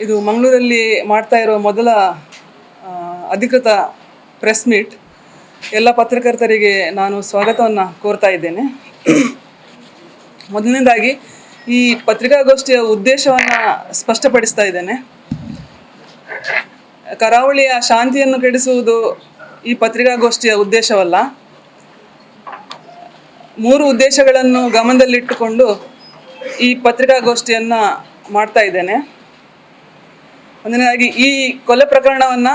ಇದು ಮಂಗಳೂರಲ್ಲಿ ಮಾಡ್ತಾ ಇರೋ ಮೊದಲ ಅಧಿಕೃತ ಪ್ರೆಸ್ ಮೀಟ್ ಎಲ್ಲ ಪತ್ರಕರ್ತರಿಗೆ ನಾನು ಸ್ವಾಗತವನ್ನು ಕೋರ್ತಾ ಇದ್ದೇನೆ. ಮೊದಲನೇದಾಗಿ ಈ ಪತ್ರಿಕಾಗೋಷ್ಠಿಯ ಉದ್ದೇಶವನ್ನು ಸ್ಪಷ್ಟಪಡಿಸ್ತಾ ಇದ್ದೇನೆ. ಕರಾವಳಿಯ ಶಾಂತಿಯನ್ನು ಕೆಡಿಸುವುದು ಈ ಪತ್ರಿಕಾಗೋಷ್ಠಿಯ ಉದ್ದೇಶವಲ್ಲ. ಮೂರು ಉದ್ದೇಶಗಳನ್ನು ಗಮನದಲ್ಲಿಟ್ಟುಕೊಂಡು ಈ ಪತ್ರಿಕಾಗೋಷ್ಠಿಯನ್ನು ಮಾಡ್ತಾ ಇದ್ದೇನೆ. ಒಂದನೇದಾಗಿ ಈ ಕೊಲೆ ಪ್ರಕರಣವನ್ನ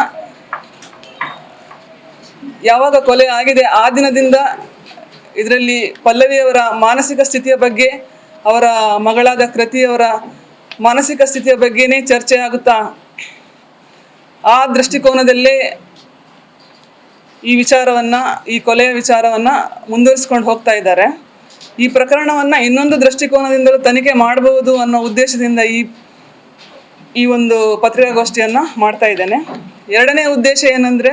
ಯಾವಾಗ ಕೊಲೆ ಆಗಿದೆ ಆ ದಿನದಿಂದ ಇದರಲ್ಲಿ ಪಲ್ಲವಿಯವರ ಮಾನಸಿಕ ಸ್ಥಿತಿಯ ಬಗ್ಗೆ, ಅವರ ಮಗಳಾದ ಕೃತಿಯವರ ಮಾನಸಿಕ ಸ್ಥಿತಿಯ ಬಗ್ಗೆನೇ ಚರ್ಚೆ ಆಗುತ್ತಾ? ಆ ದೃಷ್ಟಿಕೋನದಲ್ಲೇ ಈ ವಿಚಾರವನ್ನು, ಈ ಕೊಲೆಯ ವಿಚಾರವನ್ನು ಮುಂದುವರಿಸ್ಕೊಂಡು ಹೋಗ್ತಾ ಇದ್ದಾರೆ. ಈ ಪ್ರಕರಣವನ್ನು ಇನ್ನೊಂದು ದೃಷ್ಟಿಕೋನದಿಂದಲೂ ತನಿಖೆ ಮಾಡಬಹುದು ಅನ್ನೋ ಉದ್ದೇಶದಿಂದ ಈ ಈ ಒಂದು ಪತ್ರಿಕಾಗೋಷ್ಠಿಯನ್ನು ಮಾಡ್ತಾ ಇದ್ದೇನೆ. ಎರಡನೇ ಉದ್ದೇಶ ಏನಂದರೆ,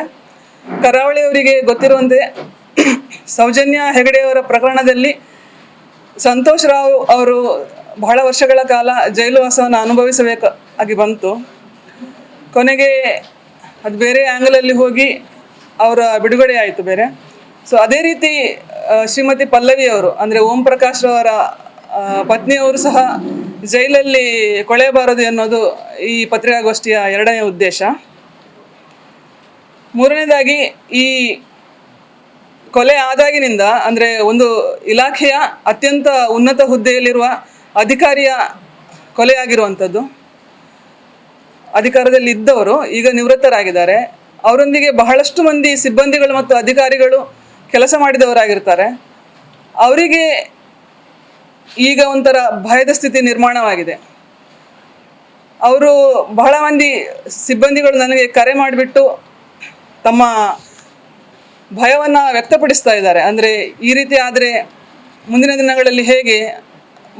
ಕರಾವಳಿಯವರಿಗೆ ಗೊತ್ತಿರುವಂತೆ ಸೌಜನ್ಯ ಹೆಗಡೆಯವರ ಪ್ರಕರಣದಲ್ಲಿ ಸಂತೋಷ್ ರಾವ್ ಅವರು ಬಹಳ ವರ್ಷಗಳ ಕಾಲ ಜೈಲು ವಾಸವನ್ನು ಅನುಭವಿಸಬೇಕಾಗಿ ಬಂತು. ಕೊನೆಗೆ ಅದು ಬೇರೆ ಆ್ಯಂಗಲಲ್ಲಿ ಹೋಗಿ ಅವರ ಬಿಡುಗಡೆ ಆಯಿತು ಬೇರೆ. ಸೊ ಅದೇ ರೀತಿ ಶ್ರೀಮತಿ ಪಲ್ಲವಿ ಅವರು ಅಂದರೆ ಓಂ ಪ್ರಕಾಶ್ ಅವರ ಪತ್ನಿಯವರು ಸಹ ಜೈಲಲ್ಲಿ ಕೊಳೆಯಬಾರದು ಅನ್ನೋದು ಈ ಪತ್ರಿಕಾಗೋಷ್ಠಿಯ ಎರಡನೇ ಉದ್ದೇಶ. ಮೂರನೇದಾಗಿ ಈ ಕೊಲೆ ಆದಾಗಿನಿಂದ ಅಂದರೆ ಒಂದು ಇಲಾಖೆಯ ಅತ್ಯಂತ ಉನ್ನತ ಹುದ್ದೆಯಲ್ಲಿರುವ ಅಧಿಕಾರಿಯ ಕೊಲೆಯಾಗಿರುವಂಥದ್ದು. ಅಧಿಕಾರದಲ್ಲಿ ಇದ್ದವರು ಈಗ ನಿವೃತ್ತರಾಗಿದ್ದಾರೆ. ಅವರೊಂದಿಗೆ ಬಹಳಷ್ಟು ಮಂದಿ ಸಿಬ್ಬಂದಿಗಳು ಮತ್ತು ಅಧಿಕಾರಿಗಳು ಕೆಲಸ ಮಾಡಿದವರಾಗಿರ್ತಾರೆ. ಅವರಿಗೆ ಈಗ ಒಂಥರ ಭಯದ ಸ್ಥಿತಿ ನಿರ್ಮಾಣವಾಗಿದೆ. ಅವರು ಬಹಳ ಮಂದಿ ಸಿಬ್ಬಂದಿಗಳು ನನಗೆ ಕರೆ ಮಾಡಿಬಿಟ್ಟು ತಮ್ಮ ಭಯವನ್ನು ವ್ಯಕ್ತಪಡಿಸ್ತಾ ಇದ್ದಾರೆ. ಅಂದರೆ ಈ ರೀತಿ ಆದರೆ ಮುಂದಿನ ದಿನಗಳಲ್ಲಿ ಹೇಗೆ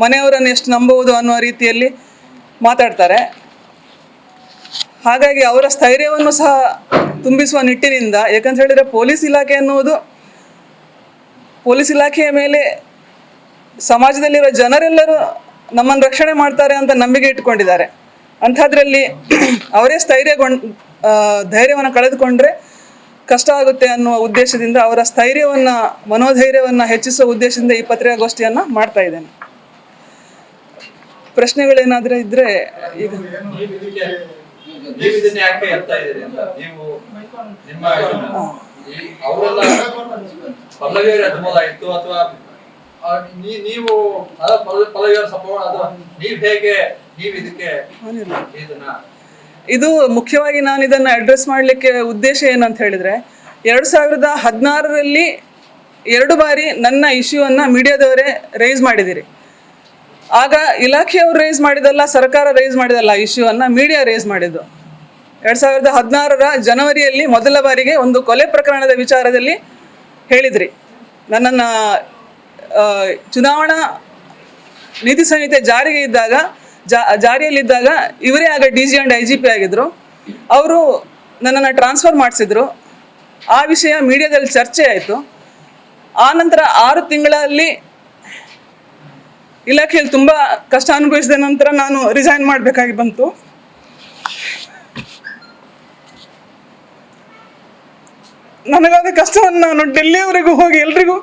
ಮನೆಯವರನ್ನು ಎಷ್ಟು ನಂಬುವುದು ಅನ್ನುವ ರೀತಿಯಲ್ಲಿ ಮಾತಾಡ್ತಾರೆ. ಹಾಗಾಗಿ ಅವರ ಸ್ಥೈರ್ಯವನ್ನು ಸಹ ತುಂಬಿಸುವ ನಿಟ್ಟಿನಿಂದ ಯಾಕಂತ ಹೇಳಿದರೆ ಪೊಲೀಸ್ ಇಲಾಖೆ ಅನ್ನುವುದು ಪೊಲೀಸ್ ಇಲಾಖೆಯ ಮೇಲೆ ಸಮಾಜದಲ್ಲಿರೋ ಜನರೆಲ್ಲರೂ ನಮ್ಮನ್ನು ರಕ್ಷಣೆ ಮಾಡ್ತಾರೆ ಅಂತ ನಂಬಿಕೆ ಇಟ್ಕೊಂಡಿದ್ದಾರೆ. ಅಂಥದ್ರಲ್ಲಿ ಅವರೇ ಸ್ಥೈರ್ಯಗೊಂಡ್ ಧೈರ್ಯವನ್ನು ಕಳೆದುಕೊಂಡ್ರೆ ಕಷ್ಟ ಆಗುತ್ತೆ ಅನ್ನುವ ಉದ್ದೇಶದಿಂದ ಅವರ ಸ್ಥೈರ್ಯವನ್ನು, ಮನೋಧೈರ್ಯವನ್ನು ಹೆಚ್ಚಿಸುವ ಉದ್ದೇಶದಿಂದ ಈ ಪತ್ರಿಕಾಗೋಷ್ಠಿಯನ್ನು ಮಾಡ್ತಾ ಇದ್ದೇನೆ. ಪ್ರಶ್ನೆಗಳೇನಾದರೂ ಇದ್ದರೆ ಈಗ ನಿಮ್ಮ ನೀವು ನೀವು ಹೇಗೆ ನೀವು ಇದಕ್ಕೆ ಇದನ್ನ? ಇದು ಮುಖ್ಯವಾಗಿ ನಾನು ಇದನ್ನು ಅಡ್ರೆಸ್ ಮಾಡಲಿಕ್ಕೆ ಉದ್ದೇಶ ಏನಂತ ಹೇಳಿದರೆ ಎರಡು ಸಾವಿರದ ಹದಿನಾರರಲ್ಲಿ ಎರಡು ಬಾರಿ ನನ್ನ ಇಶ್ಯೂವನ್ನು ಮೀಡಿಯಾದವರೇ ರೈಸ್ ಮಾಡಿದಿರಿ. ಆಗ ಇಲಾಖೆಯವರು ರೈಸ್ ಮಾಡಿದಲ್ಲ ಸರ್ಕಾರ ರೈಸ್ ಮಾಡಿದಲ್ಲ ಇಶ್ಯೂವನ್ನು ಮೀಡಿಯಾ ರೈಸ್ ಮಾಡಿದ್ದು. ಎರಡು ಸಾವಿರದ ಹದಿನಾರರ ಜನವರಿಯಲ್ಲಿ ಮೊದಲ ಬಾರಿಗೆ ಒಂದು ಕೊಲೆ ಪ್ರಕರಣದ ವಿಚಾರದಲ್ಲಿ ಹೇಳಿದ್ರಿ. ನನ್ನನ್ನು ಚುನಾವಣಾ ನೀತಿ ಸಂಹಿತೆ ಜಾರಿಗೆ ಇದ್ದಾಗ ಜಾರಿಯಲ್ಲಿದ್ದಾಗ ಇವರೇ ಆಗ D G and I G P ಆಗಿದ್ದರು ಅವರು ನನ್ನನ್ನು ಟ್ರಾನ್ಸ್ಫರ್ ಮಾಡಿಸಿದ್ರು. ಆ ವಿಷಯ ಮೀಡಿಯಾದಲ್ಲಿ ಚರ್ಚೆ ಆಯಿತು. ಆ ನಂತರ ಆರು ತಿಂಗಳಲ್ಲಿ ಇಲಾಖೆಯಲ್ಲಿ ತುಂಬ ಕಷ್ಟ ಅನುಭವಿಸಿದ ನಂತರ ನಾನು ರಿಸೈನ್ ಮಾಡಬೇಕಾಗಿ ಬಂತು. ನನಗಾದ ಕಷ್ಟವನ್ನು ನಾನು ಡೆಲ್ಲಿಯವರೆಗೂ ಹೋಗಿ ಎಲ್ರಿಗೂ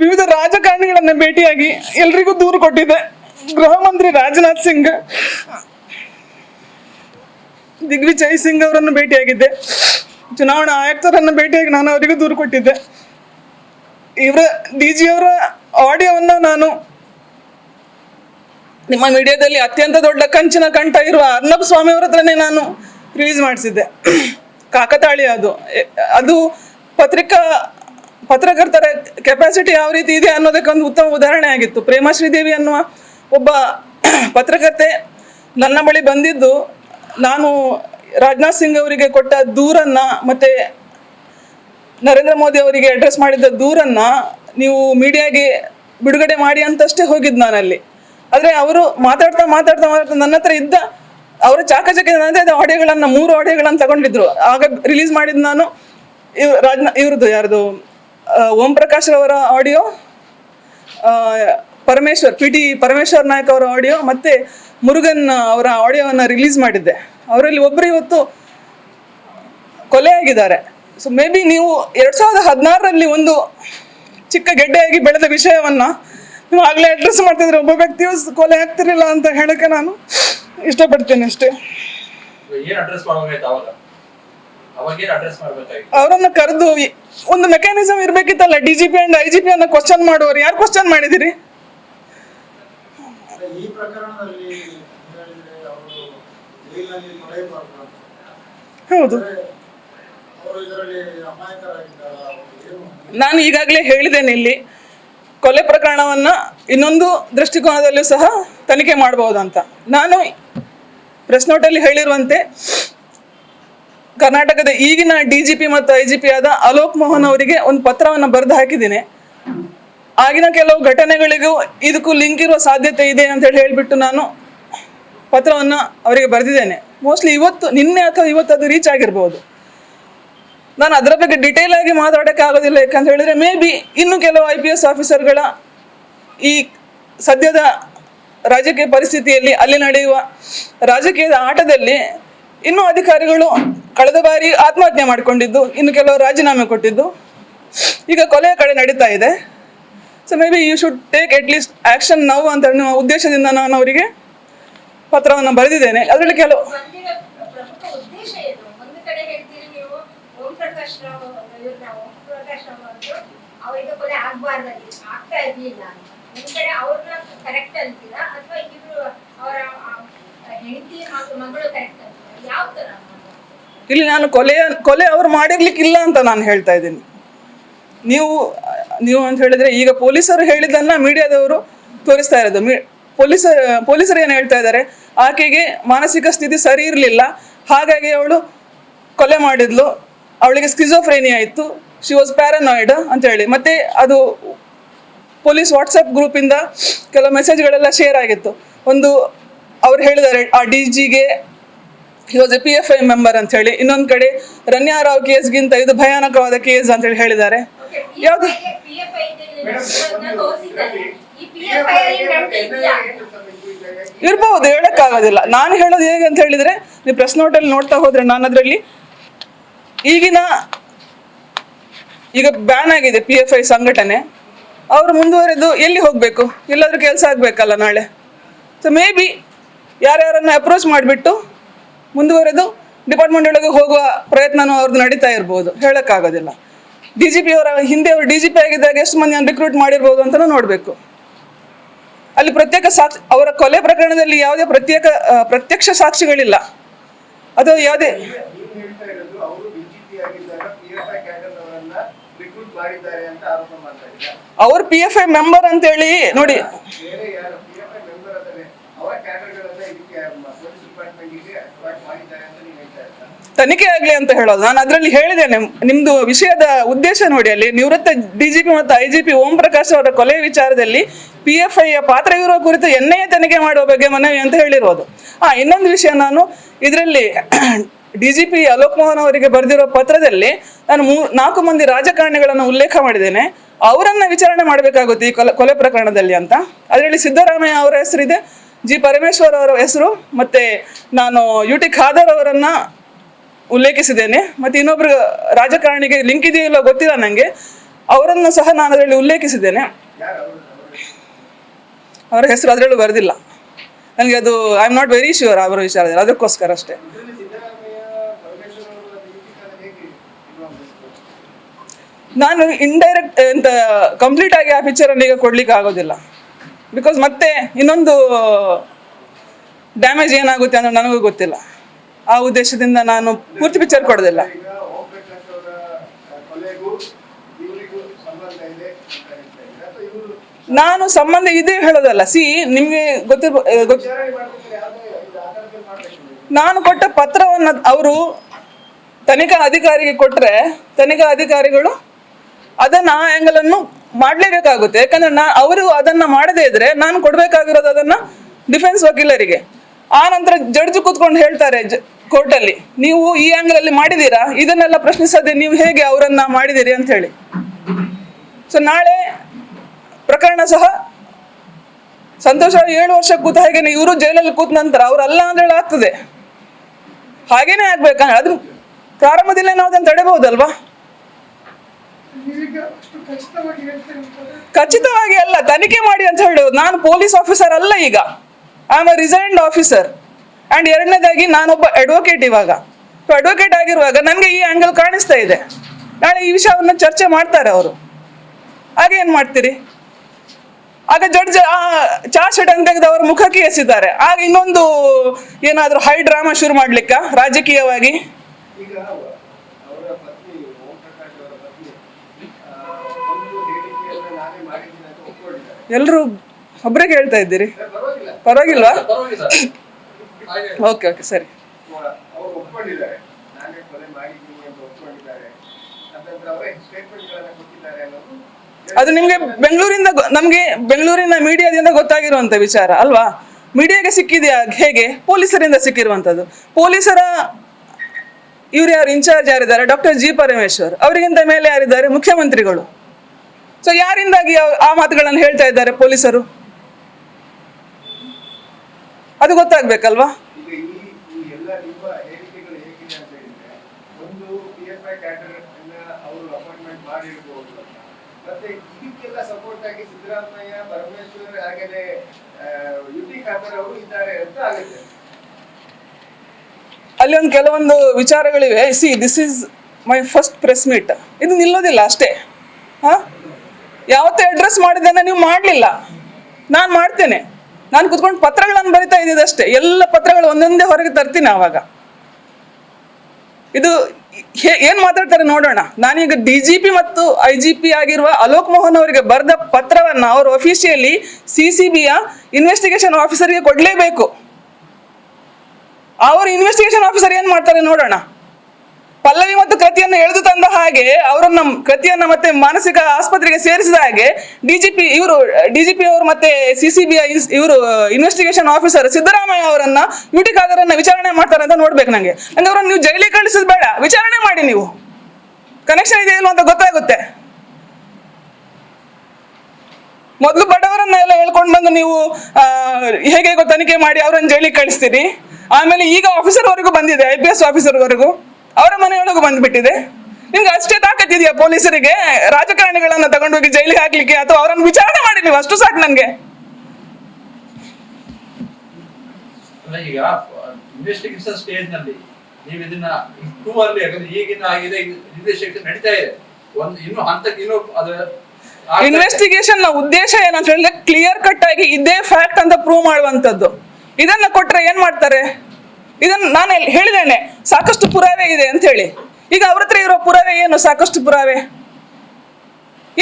ವಿವಿಧ ರಾಜಕಾರಣಿಗಳನ್ನ ಭೇಟಿಯಾಗಿ ಎಲ್ರಿಗೂ ದೂರು ಕೊಟ್ಟಿದ್ದೆ ಗೃಹ ಮಂತ್ರಿ ರಾಜನಾಥ್ ಸಿಂಗ್, ದಿಗ್ವಿಜಯ್ ಸಿಂಗ್ ಅವರನ್ನು ಭೇಟಿಯಾಗಿದ್ದೆ. ಚುನಾವಣಾ ಆಯುಕ್ತರನ್ನು ಭೇಟಿಯಾಗಿ ನಾನು ಅವರಿಗೂ ದೂರು ಕೊಟ್ಟಿದ್ದೆ. ಇವರ, ಡಿ ಜಿ ಅವರ ಆಡಿಯೋವನ್ನ ನಾನು ನಿಮ್ಮ ಮೀಡಿಯಾದಲ್ಲಿ ಅತ್ಯಂತ ದೊಡ್ಡ ಕಂಚಿನ ಕಂಠ ಇರುವ ಅರ್ನಬ್ ಸ್ವಾಮಿ ಅವರ ಹತ್ರನೇ ನಾನು ರಿಲೀಸ್ ಮಾಡಿಸಿದ್ದೆ. ಕಾಕತಾಳಿ ಅದು. ಅದು ಪತ್ರಿಕಾ ಪತ್ರಕರ್ತರ ಕೆಪಾಸಿಟಿ ಯಾವ ರೀತಿ ಇದೆ ಅನ್ನೋದಕ್ಕೊಂದು ಉತ್ತಮ ಉದಾಹರಣೆ ಆಗಿತ್ತು. ಪ್ರೇಮ ಶ್ರೀದೇವಿ ಅನ್ನುವ ಒಬ್ಬ ಪತ್ರಕರ್ತೆ ನನ್ನ ಬಳಿ ಬಂದಿದ್ದು, ನಾನು ರಾಜನಾಥ್ ಸಿಂಗ್ ಅವರಿಗೆ ಕೊಟ್ಟ ದೂರನ್ನ ಮತ್ತೆ ನರೇಂದ್ರ ಮೋದಿ ಅವರಿಗೆ ಅಡ್ರೆಸ್ ಮಾಡಿದ್ದ ದೂರನ್ನ ನೀವು ಮೀಡಿಯಾಗೆ ಬಿಡುಗಡೆ ಮಾಡಿ ಅಂತಷ್ಟೇ ಹೋಗಿದ್ದು ನಾನಲ್ಲಿ. ಆದರೆ ಅವರು ಮಾತಾಡ್ತಾ ಮಾತಾಡ್ತಾ ಮಾತಾಡ್ತಾ ನನ್ನ ಹತ್ರ ಇದ್ದ ಅವರ ಚಾಕಚಕ್ಯದ ಆಡಿಯೋಗಳನ್ನು ಮೂರು ಆಡಿಯೋಗಳನ್ನು ತಗೊಂಡಿದ್ರು. ಆಗ ರಿಲೀಸ್ ಮಾಡಿದ್ದು ನಾನು ಇವ್ ರಾಜ್ನಾ, ಇವ್ರದ್ದು ಯಾರ್ದು? ಓಂ ಪ್ರಕಾಶ್ ಅವರ audio Parameshwar, P T Parameshwar Naik ಅವರ ಆಡಿಯೋ ಮತ್ತೆ ಮುರುಗನ್ ಅವರ ಆಡಿಯೋವನ್ನು ರಿಲೀಸ್ ಮಾಡಿದ್ದೆ. ಅವರಲ್ಲಿ ಒಬ್ಬರು ಇವತ್ತು ಕೊಲೆಯಾಗಿದ್ದಾರೆ. ಸೊ ಮೇ ಬಿ ನೀವು ಎರಡು ಸಾವಿರದ ಹದಿನಾರರಲ್ಲಿ ಒಂದು ಚಿಕ್ಕ ಗೆಡ್ಡೆಯಾಗಿ ಬೆಳೆದ ವಿಷಯವನ್ನು ನೀವು ಆಗಲೇ ಅಡ್ರೆಸ್ ಮಾಡ್ತಿದ್ರೆ ಒಬ್ಬ ವ್ಯಕ್ತಿಯು ಕೊಲೆ ಆಗ್ತಿರಲಿಲ್ಲ ಅಂತ ಹೇಳಕ್ಕೆ ನಾನು ಇಷ್ಟಪಡ್ತೇನೆ ಅಷ್ಟೇ. ಅವರನ್ನು ಕರೆದು ಒಂದು mechanism ಇರ್ಬೇಕಿತ್ತಲ್ಲ D G P and I G P ಅನ್ನ ಕ್ವಶನ್ ಮಾಡುವವರು. ಯಾರು ಕ್ವಶನ್ ಮಾಡಿದಿರಿ? ಹೌದು. ಅವರು ಇದರಲ್ಲಿ ಅಮಾಯಕರಾಗಿದ್ದಾರೆ. ಅವರು ಏನು ನಾನು ಈಗಾಗಲೇ ಹೇಳಿದ್ದೇನೆ ಇಲ್ಲಿ. ಕೊಲೆ ಪ್ರಕರಣವನ್ನ ಇನ್ನೊಂದು ದೃಷ್ಟಿಕೋನದಲ್ಲೂ ಸಹ ತನಿಖೆ ಮಾಡಬಹುದು ಅಂತ ನಾನು ಪ್ರೆಸ್ ನೋಟಲ್ಲಿ ಹೇಳಿರುವಂತೆ ಕರ್ನಾಟಕದ ಈಗಿನ ಡಿ ಜಿ ಪಿ ಮತ್ತು ಐ ಜಿ ಪಿ ಆದ ಅಲೋಕ್ ಮೋಹನ್ ಅವರಿಗೆ ಒಂದು ಪತ್ರವನ್ನು ಬರೆದು ಹಾಕಿದ್ದೀನಿ. ಆಗಿನ ಕೆಲವು ಘಟನೆಗಳಿಗೂ ಇದಕ್ಕೂ ಲಿಂಕ್ ಇರುವ ಸಾಧ್ಯತೆ ಇದೆ ಅಂತ ಹೇಳಿ ಹೇಳಿಬಿಟ್ಟು ನಾನು ಪತ್ರವನ್ನು ಅವರಿಗೆ ಬರೆದಿದ್ದೇನೆ. ಮೋಸ್ಟ್ಲಿ ಇವತ್ತು, ನಿನ್ನೆ ಅಥವಾ ಇವತ್ತು ಅದು ರೀಚ್ ಆಗಿರ್ಬೋದು. ನಾನು ಅದರ ಬಗ್ಗೆ ಡಿಟೇಲ್ ಆಗಿ ಮಾತಾಡೋಕ್ಕೆ ಆಗೋದಿಲ್ಲ, ಯಾಕಂತ ಹೇಳಿದ್ರೆ ಮೇ ಬಿ ಇನ್ನು ಕೆಲವು ಐ ಪಿ ಎಸ್ ಆಫೀಸರ್ಗಳ ಈ ಸದ್ಯದ ರಾಜಕೀಯ ಪರಿಸ್ಥಿತಿಯಲ್ಲಿ ಅಲ್ಲಿ ನಡೆಯುವ ರಾಜಕೀಯದ ಆಟದಲ್ಲಿ ಇನ್ನೂ ಅಧಿಕಾರಿಗಳು ಕಳೆದ ಬಾರಿ ಆತ್ಮಹತ್ಯೆ ಮಾಡಿಕೊಂಡಿದ್ದು, ಇನ್ನು ಕೆಲವರು ರಾಜೀನಾಮೆ ಕೊಟ್ಟಿದ್ದು. ಈಗ ಕೊಲೆಯ ಕಡೆ ನಡೀತಾ ಇದೆ. So maybe you should take at least action now ಅಂತ ಅನ್ನುವ ಉದ್ದೇಶದಿಂದ ನಾನು ಅವರಿಗೆ ಪತ್ರವನ್ನು ಬರೆದಿದ್ದೇನೆ. ಅದರಲ್ಲಿ ಕೆಲವು ಕರೆಕ್ಟ್ ಅಂತೀರಾ? ಅಥವಾ ಇವರು ಅವರ ಹೆಂಡತಿ ಮಗಳು ಕರೆಕ್ಟ್ ಇಲ್ಲಿ ನಾನು ಕೊಲೆ ಕೊಲೆ ಅವ್ರು ಮಾಡಿರ್ಲಿಕ್ಕಿಲ್ಲ ಅಂತ ನಾನು ಹೇಳ್ತಾ ಇದ್ದೀನಿ. ನೀವು ನೀವು ಅಂತ ಹೇಳಿದ್ರೆ ಈಗ ಪೊಲೀಸರು ಹೇಳಿದ್ದನ್ನ ಮೀಡಿಯಾದವರು ತೋರಿಸ್ತಾ ಇರೋದು. ಮೀ, ಪೊಲೀಸ, ಪೊಲೀಸರು ಏನು ಹೇಳ್ತಾ ಇದ್ದಾರೆ? ಆಕೆಗೆ ಮಾನಸಿಕ ಸ್ಥಿತಿ ಸರಿ ಇರಲಿಲ್ಲ. ಹಾಗಾಗಿ ಅವಳು ಕೊಲೆ ಮಾಡಿದ್ಲು. ಅವಳಿಗೆ ಸ್ಕಿಜೋಫ್ರೇನಿಯಾ ಇತ್ತು ಶಿ ವಾಸ್ ಪ್ಯಾರನಾಯ್ಡ್ ಅಂತ ಹೇಳಿ. ಮತ್ತೆ ಅದು ಪೊಲೀಸ್ ವಾಟ್ಸಪ್ ಗ್ರೂಪಿಂದ ಕೆಲವು ಮೆಸೇಜ್ಗಳೆಲ್ಲ ಶೇರ್ ಆಗಿತ್ತು. ಒಂದು, ಅವ್ರು ಹೇಳಿದ್ದಾರೆ, ಆ ಡಿ ಜಿಗೆ he was a P F I member ಅಂತ ಹೇಳಿ ಇನ್ನೊಂದು ಕಡೆ ರನ್ಯಾ ರಾವ್ ಕೇಸ್ಗಿಂತ ಇದು ಭಯಾನಕವಾದ ಕೇಸ್ ಅಂತ ಹೇಳಿ ಹೇಳಿದ್ದಾರೆ ಯಾವುದು ಇರ್ಬಹುದು ಹೇಳಕ್ಕಾಗೋದಿಲ್ಲ ನಾನು ಹೇಳೋದು ಹೇಗೆ ಅಂತ ಹೇಳಿದ್ರೆ ನೀವು ಪ್ರೆಸ್ ನೋಟಲ್ಲಿ ನೋಡ್ತಾ ಹೋದ್ರೆ ನಾನು ಅದರಲ್ಲಿ ಈಗಿನ ಈಗ ಬ್ಯಾನ್ ಆಗಿದೆ ಪಿ ಎಫ್ ಐ ಸಂಘಟನೆ ಅವರು ಮುಂದುವರೆದು ಎಲ್ಲಿ ಹೋಗಬೇಕು ಎಲ್ಲಾದರೂ ಕೆಲಸ ಆಗಬೇಕಲ್ಲ ನಾಳೆ ಸೊ ಮೇ ಬಿ ಯಾರ್ಯಾರನ್ನ ಅಪ್ರೋಚ್ ಮಾಡಿಬಿಟ್ಟು ಮುಂದುವರೆದು ಡಿಪಾರ್ಟ್ಮೆಂಟ್ ಒಳಗೆ ಹೋಗುವ ಪ್ರಯತ್ನನೂ ಅವ್ರದ್ದು ನಡೀತಾ ಇರ್ಬೋದು. ಹೇಳೋಕ್ಕಾಗೋದಿಲ್ಲ. ಡಿ ಜಿ ಪಿ ಅವರ ಹಿಂದೆ ಅವರು ಡಿ ಜಿ ಪಿ ಆಗಿದ್ದಾಗ ಎಷ್ಟು ಮಂದಿಯನ್ನು ರಿಕ್ರೂಟ್ ಮಾಡಿರ್ಬೋದು ಅಂತಲೂ ನೋಡಬೇಕು. ಅಲ್ಲಿ ಪ್ರತ್ಯೇಕ ಸಾಕ್ಷಿ ಅವರ ಕೊಲೆ ಪ್ರಕರಣದಲ್ಲಿ ಯಾವುದೇ ಪ್ರತ್ಯೇಕ ಪ್ರತ್ಯಕ್ಷ ಸಾಕ್ಷಿಗಳಿಲ್ಲ. ಅದು ಯಾವುದೇ ಅವರು ಪಿ ಎಫ್ ಐ ಮೆಂಬರ್ ಅಂತೇಳಿ ರಿಕ್ರೂಟ್ ಮಾಡಿದ್ದಾರೆ ಅಂತ ಆರೋಪ ಮಾಡ್ತಾ ಇದ್ದಾರೆ ಅವ್ರು ಪಿ ಎಫ್ ಐ ಮೆಂಬರ್ ಅಂತೇಳಿ ನೋಡಿ ಬೇರೆ ಯಾರು ಪಿ ಎಫ್ ಐ ಮೆಂಬರ್ ಅದಾರೆ ಅವರ ಕ್ಯಾಡರ್ಗಳನ್ನ ಇದಕ್ಕೆ ಪೊಲೀಸ್ ಡಿಪಾರ್ಟ್ಮೆಂಟ್ಗೆ ಅಲಾಟ್ ಮಾಡಿದ್ದಾರೆ ಅಂತ ನೀವು ಹೇಳ್ತಾ ಇದ್ದಾರೆ ತನಿಖೆ ಆಗಲಿ ಅಂತ ಹೇಳೋದು. ನಾನು ಅದರಲ್ಲಿ ಹೇಳಿದ್ದೇನೆ. ನಿಮ್ದು ವಿಷಯದ ಉದ್ದೇಶ ನೋಡಿ ಅಲ್ಲಿ. ನಿವೃತ್ತ ಡಿಜಿಪಿ ಮತ್ತು I G P Om Prakash ಅವರ ಕೊಲೆ ವಿಚಾರದಲ್ಲಿ ಪಿ ಎಫ್ ಐಯ ಪಾತ್ರ ಇರುವ ಕುರಿತು ಎನ್ ಐ ಎ ತನಿಖೆ ಮಾಡುವ ಬಗ್ಗೆ ಮನವಿ ಅಂತ ಹೇಳಿರೋದು. ಆ, ಇನ್ನೊಂದು ವಿಷಯ ನಾನು ಇದರಲ್ಲಿ ಡಿಜಿಪಿ ಅಲೋಕ್ ಮೋಹನ್ ಅವರಿಗೆ ಬರೆದಿರೋ ಪತ್ರದಲ್ಲಿ ನಾನು ಮೂ, ನಾಲ್ಕು ಮಂದಿ ರಾಜಕಾರಣಿಗಳನ್ನು ಉಲ್ಲೇಖ ಮಾಡಿದ್ದೇನೆ. ಅವರನ್ನ ವಿಚಾರಣೆ ಮಾಡಬೇಕಾಗುತ್ತೆ ಈ ಕೊಲೆ ಕೊಲೆ ಪ್ರಕರಣದಲ್ಲಿ ಅಂತ. ಅದರಲ್ಲಿ ಸಿದ್ದರಾಮಯ್ಯ ಅವರ ಹೆಸರಿದೆ, ಜಿ ಪರಮೇಶ್ವರ್ ಅವರ ಹೆಸರು, ಮತ್ತೆ ನಾನು ಯು ಟಿ ಖಾದರ್ ಅವರನ್ನ ಉಲ್ಲೇಖಿಸಿದ್ದೇನೆ. ಮತ್ತು ಇನ್ನೊಬ್ಬರು ರಾಜಕಾರಣಿಗೆ ಲಿಂಕ್ ಇದೆಯೋ ಗೊತ್ತಿಲ್ಲ ನನಗೆ ಅವರನ್ನು ಸಹ ನಾನು ಅದರಲ್ಲಿ ಉಲ್ಲೇಖಿಸಿದ್ದೇನೆ. ಅವರ ಹೆಸರು ಅದರಲ್ಲೂ ಬರೆದಿಲ್ಲ. ನನಗೆ ಅದು I am not very sure ಅವರ ವಿಚಾರದಲ್ಲಿ, ಅದಕ್ಕೋಸ್ಕರ ಅಷ್ಟೇ. ನಾನು ಇಂಡೈರೆಕ್ಟ್ ಎಂತ ಕಂಪ್ಲೀಟ್ ಆಗಿ ಆ ಪಿಕ್ಚರನ್ನು ಈಗ ಕೊಡ್ಲಿಕ್ಕೆ ಆಗೋದಿಲ್ಲ. ಬಿಕಾಸ್ ಮತ್ತೆ ಇನ್ನೊಂದು ಡ್ಯಾಮೇಜ್ ಏನಾಗುತ್ತೆ ಅಂದ್ರೆ ನನಗೂ ಗೊತ್ತಿಲ್ಲ. ಆ ಉದ್ದೇಶದಿಂದ ನಾನು ಪೂರ್ತಿ ಪಿಕ್ಚರ್ ಕೊಡೋದಿಲ್ಲ. ನಾನು ಸಂಬಂಧ ಇದೆ ಹೇಳೋದಲ್ಲ. ಸಿ ನಿಮ್ಗೆ ಗೊತ್ತಿರ್ಬೋ ನಾನು ಕೊಟ್ಟ ಪತ್ರವನ್ನ ಅವರು ತನಿಖಾ ಅಧಿಕಾರಿಗೆ ಕೊಟ್ರೆ, ತನಿಖಾ ಅಧಿಕಾರಿಗಳು ಅದನ್ನ ಆ ಆ್ಯಂಗಲ್ ಅನ್ನು ಮಾಡಲೇಬೇಕಾಗುತ್ತೆ. ಯಾಕಂದ್ರೆ ನಾ ಅವರು ಅದನ್ನ ಮಾಡದೇ ಇದ್ರೆ ನಾನು ಕೊಡ್ಬೇಕಾಗಿರೋದು ಅದನ್ನ ಡಿಫೆನ್ಸ್ ವಕೀಲರಿಗೆ. ಆ ನಂತರ ಜಡ್ಜ್ ಕೂತ್ಕೊಂಡು ಹೇಳ್ತಾರೆ. ಕೋರ್ಟಲ್ಲಿ. ನೀವು ಈ ಆಂಗಲ್ ಅಲ್ಲಿ ಮಾಡಿದ್ದೀರಾ? ಇದನ್ನೆಲ್ಲ ಪ್ರಶ್ನಿಸದೆ ನೀವು ಹೇಗೆ ಅವರನ್ನ ಮಾಡಿದಿರಿ ಅಂತ ಹೇಳಿ. ಸೊ ನಾಳೆ ಪ್ರಕರಣ ಸಹ ಸಂತೋಷ ಅವರು ಏಳು ವರ್ಷ ಕೂತ ಹಾಗೇನೆ ಇವರು ಜೈಲಲ್ಲಿ ಕೂತ ನಂತರ ಅವರಲ್ಲ ಅಂತ ಅಂದ್ರೆ ಆಗ್ತದೆ. ಹಾಗೇನೆ ಆಗ್ಬೇಕಾ? ಅದು ಪ್ರಾರಂಭದಿಂದ ನಾವು ಅದನ್ನು ತಡೆಬಹುದಲ್ವಾ ಖಚಿತವಾಗಿ ಅಲ್ಲ ತನಿಖೆ ಮಾಡಿ ಅಂತ ಹೇಳೋದು ನಾನು ಪೊಲೀಸ್ ಆಫೀಸರ್ ಅಲ್ಲ ಈಗ. I am a resigned officer and ಎರಡನೇದಾಗಿ ನಾನೊಬ್ಬ ಅಡ್ವೊಕೇಟ್ ಇವಾಗ. ಸೊ ಅಡ್ವೊಕೇಟ್ ಆಗಿರುವಾಗ ನನಗೆ ಈ ಆ್ಯಂಗಲ್ ಕಾಣಿಸ್ತಾ ಇದೆ. ನಾಳೆ ಈ ವಿಷಯವನ್ನು ಚರ್ಚೆ ಮಾಡ್ತಾರೆ ಅವರು. ಹಾಗೆ ಏನು ಮಾಡ್ತೀರಿ? ಆಗ ಜಡ್ಜ್ ಆ ಚಾರ್ಜ್ ಶೀಟ್ ಅಂತ ತೆಗೆದು ಅವ್ರ ಮುಖಕ್ಕೆ ಎಸಿದ್ದಾರೆ ಆಗ ಇನ್ನೊಂದು ಏನಾದರೂ ಹೈ ಡ್ರಾಮಾ ಶುರು ಮಾಡ್ಲಿಕ್ಕ? ರಾಜಕೀಯವಾಗಿ? ಎಲ್ಲರೂ ಒಬ್ರಿಗೆ ಹೇಳ್ತಾ ಇದ್ದೀರಿ? ಪರವಾಗಿಲ್ವಾ? ಓಕೆ ಓಕೆ ಸರಿ. ಅದು ನಿಮ್ಗೆ ಬೆಂಗಳೂರಿಂದ ನಮ್ಗೆ ಬೆಂಗಳೂರಿನ ಮೀಡಿಯಾದಿಂದ ಗೊತ್ತಾಗಿರುವಂತ ವಿಚಾರ ಅಲ್ವಾ? ಮೀಡಿಯಾಗೆ ಸಿಕ್ಕಿದೆಯಾ? ಹೇಗೆ? ಪೊಲೀಸರಿಂದ ಸಿಕ್ಕಿರುವಂತದ್ದು. ಪೊಲೀಸರ ಇವ್ರು ಯಾರು? ಇನ್ಚಾರ್ಜ್ ಯಾರಿದ್ದಾರೆ? Doctor G Parameshwar. ಅವರಿಗಿಂತ ಮೇಲೆ ಯಾರಿದ್ದಾರೆ? ಮುಖ್ಯಮಂತ್ರಿಗಳು. ಸೊ ಯಾರಿಂದಾಗಿ ಆ ಮಾತುಗಳನ್ನು ಹೇಳ್ತಾ ಇದ್ದಾರೆ ಪೊಲೀಸರು ಅದು ಗೊತ್ತಾಗ್ಬೇಕಲ್ವಾ ಈಗ ಈ ಈ ಎಲ್ಲ ನಿಮ್ಮ ಹೇಳಿಕೆಗಳು ಹೇಗಿದೆ ಅಂತ ಹೇಳಿದ್ರೆ ಒಂದು ಪಿ ಎಫ್ ಐ ಕ್ಯಾಡರ್ ಅನ್ನ ಅವರು ಅಪಾಯಿಂಟ್ಮೆಂಟ್ ಮಾಡಿರ್ಬೋದು ಗೊತ್ತಾಗ್ಬೇಕಲ್ವಾ? ಮತ್ತೆ ಇದಕ್ಕೆಲ್ಲ ಸಪೋರ್ಟ್ ಆಗಿ ಸಿದ್ದರಾಮಯ್ಯ ಪರಮೇಶ್ವರ್ ಹಾಗೇನೆ ಯು ಟಿ ಖಾದರ್ ಅವರು ಇದ್ದಾರೆ ಅಂತ ಆಗುತ್ತೆ. ಅಲ್ಲಿ ಒಂದು ಕೆಲವೊಂದು ವಿಚಾರಗಳಿವೆ. See this is my first press meet ಇದು ನಿಲ್ಲೋದಿಲ್ಲ ಅಷ್ಟೇ. ಹಾ? ಯಾವತ್ತೇ ಅಡ್ರೆಸ್ ಮಾಡಿದ್ದೇನೆ ನೀವು ಮಾಡಲಿಲ್ಲ. ನಾನು ಮಾಡ್ತೇನೆ. ನಾನು ಕುತ್ಕೊಂಡು ಪತ್ರಗಳನ್ನು ಬರಿತಾ ಇದ್ದಿದ್ದಷ್ಟೇ ಎಲ್ಲ ಪತ್ರಗಳು ಒಂದೊಂದೇ ಹೊರಗೆ ತರ್ತೀನಿ ಆವಾಗ. ಇದು ಏನ್ ಮಾತಾಡ್ತಾರೆ ನೋಡೋಣ. ನಾನೀಗ ಡಿ ಜಿ ಪಿ ಮತ್ತು ಐ ಜಿ ಪಿ ಆಗಿರುವ ಅಲೋಕ್ ಮೋಹನ್ ಅವರಿಗೆ ಬರೆದ ಪತ್ರವನ್ನು ಅವರು ಅಫಿಷಿಯಲಿ ಸಿ ಸಿ ಬಿಯ ಇನ್ವೆಸ್ಟಿಗೇಷನ್ ಆಫೀಸರ್ಗೆ ಕೊಡಲೇಬೇಕು. ಅವರು ಇನ್ವೆಸ್ಟಿಗೇಷನ್ ಆಫೀಸರ್ ಏನ್ ಮಾಡ್ತಾರೆ ನೋಡೋಣ. ಪಲ್ಲವಿ ಮತ್ತು ಕೃತಿಯನ್ನು ಎಳೆದು ತಂದ ಹಾಗೆ ಅವರನ್ನ ಕೃತಿಯನ್ನ ಮತ್ತೆ ಮಾನಸಿಕ ಆಸ್ಪತ್ರೆಗೆ ಸೇರಿಸಿದ ಹಾಗೆ ಡಿಜಿಪಿ ಇವರು ಡಿಜಿಪಿ ಅವರು ಮತ್ತೆ ಸಿ ಸಿ ಬಿ ಇವರು ಇನ್ವೆಸ್ಟಿಗೇಷನ್ ಆಫೀಸರ್ ಸಿದ್ದರಾಮಯ್ಯ ಅವರನ್ನ ಯುಟಿ ಖಾದರನ್ನ ವಿಚಾರಣೆ ಮಾಡ್ತಾರೆ ಅಂತ ನೋಡ್ಬೇಕು ನಂಗೆ. ನಂಗೆ ಅವ್ರನ್ನ ನೀವು ಜೈಲಿಗೆ ಕಳಿಸೋದು ಬೇಡ. ವಿಚಾರಣೆ ಮಾಡಿ ನೀವು. ಕನೆಕ್ಷನ್ ಇದೆ ಇಲ್ವಾ ಅಂತ ಗೊತ್ತಾಗುತ್ತೆ. ಮೊದಲು ಬಡವರನ್ನ ಎಲ್ಲ ಹೇಳ್ಕೊಂಡು ಬಂದು ನೀವು ಹೇಗೆ ತನಿಖೆ ಮಾಡಿ ಅವರನ್ನು ಜೈಲಿಗೆ ಕಳಿಸ್ತೀರಿ. ಆಮೇಲೆ ಈಗ ಆಫೀಸರ್ ವರೆಗೂ ಬಂದಿದೆ ಐ ಪಿ ಎಸ್ ಆಫೀಸರ್ ವರೆಗೂ. ಅವರ ಮನೆಯೊಳಗೂ ಬಂದ್ಬಿಟ್ಟಿದೆ. ನಿಮ್ಗೆ ಅಷ್ಟೇ ತಾಕತ್ತಿದೆಯಾ ಪೊಲೀಸರಿಗೆ? ರಾಜಕಾರಣಿಗಳನ್ನ ತಗೊಂಡೋಗಿ ಜೈಲಿಗೆ ಹಾಕ್ಲಿಕ್ಕೆ ಅಥವಾ ಅವರನ್ನು ವಿಚಾರಣೆ ಮಾಡಿ ನೀವು? ಅಷ್ಟು ಸಾಕು ನನ್ಗೆ. ಈಗ ಇನ್ವೆಸ್ಟಿಗೇಷನ್ ಸ್ಟೇಜ್ನಲ್ಲಿ ನೀವು ಇದನ್ನ ಟೂ ಅಲ್ಲಿ ಯಾಕಂದ್ರೆ ಈಗಿನ ಆಗಿದೆ ಇನ್ವೆಸ್ಟಿಗೇಷನ್ ನಡೀತಾ ಇದೆ. ಒಂದು ಇನ್ನು ಹಂತಕ್ಕೆ ಇನ್ನು ಅದು ಇನ್ವೆಸ್ಟಿಗೇಷನ್ನ ಉದ್ದೇಶ ಏನಂತ ಹೇಳಿದ್ರೆ ಕ್ಲಿಯರ್ ಕಟ್ ಆಗಿ ಇದೇ ಫ್ಯಾಕ್ಟ್ ಅಂತ ಪ್ರೂವ್ ಮಾಡುವಂತದ್ದು ಇದನ್ನ ಕೊಟ್ರೆ ಏನ್ ಮಾಡ್ತಾರೆ? ಇದನ್ನ ನಾನು ಹೇಳಿದ್ದೇನೆ, ಸಾಕಷ್ಟು ಪುರಾವೆ ಇದೆ ಅಂತ ಹೇಳಿ ಈಗ ಅವ್ರ ಹತ್ರ ಇರೋ ಪುರಾವೆ ಏನು? ಸಾಕಷ್ಟು ಪುರಾವೆ.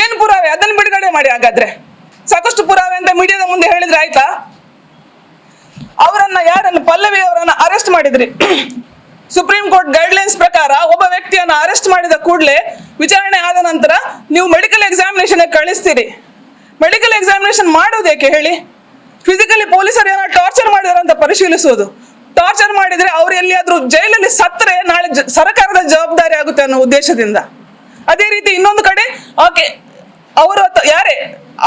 ಏನು ಪುರಾವೆ? ಅದನ್ನು ಬಿಡುಗಡೆ ಮಾಡಿ ಹಾಗಾದ್ರೆ. ಸಾಕಷ್ಟು ಪುರಾವೆ ಅಂತ ಮೀಡಿಯಾದ ಮುಂದೆ ಹೇಳಿದ್ರೆ ಆಯ್ತಾ? ಅವರನ್ನ ಯಾರನ್ನು, ಪಲ್ಲವಿ ಅವರನ್ನ ಅರೆಸ್ಟ್ ಮಾಡಿದ್ರಿ. ಸುಪ್ರೀಂ ಕೋರ್ಟ್ ಗೈಡ್ಲೈನ್ಸ್ ಪ್ರಕಾರ ಒಬ್ಬ ವ್ಯಕ್ತಿಯನ್ನು ಅರೆಸ್ಟ್ ಮಾಡಿದ ಕೂಡಲೇ ವಿಚಾರಣೆ ಆದ ನಂತರ ನೀವು ಮೆಡಿಕಲ್ ಎಕ್ಸಾಮಿನೇಷನ್ ಕಳಿಸ್ತೀರಿ. ಮೆಡಿಕಲ್ ಎಕ್ಸಾಮಿನೇಷನ್ ಮಾಡೋದೇಕೆ ಹೇಳಿ? ಫಿಸಿಕಲಿ ಪೊಲೀಸರು ಏನೋ ಟಾರ್ಚರ್ ಮಾಡಿದಾರೆ ಅಂತ ಪರಿಶೀಲಿಸುವುದು ಟಾರ್ಚರ್ ಮಾಡಿದ್ರೆ ಅವ್ರು ಎಲ್ಲಿಯಾದ್ರೂ ಜೈಲಲ್ಲಿ ಸತ್ತರೆ ನಾಳೆ ಸರ್ಕಾರದ ಜವಾಬ್ದಾರಿ ಆಗುತ್ತೆ ಅನ್ನೋ ಉದ್ದೇಶದಿಂದ. ಅದೇ ರೀತಿ ಇನ್ನೊಂದು ಕಡೆ, ಓಕೆ, ಅವರು ಯಾರೇ,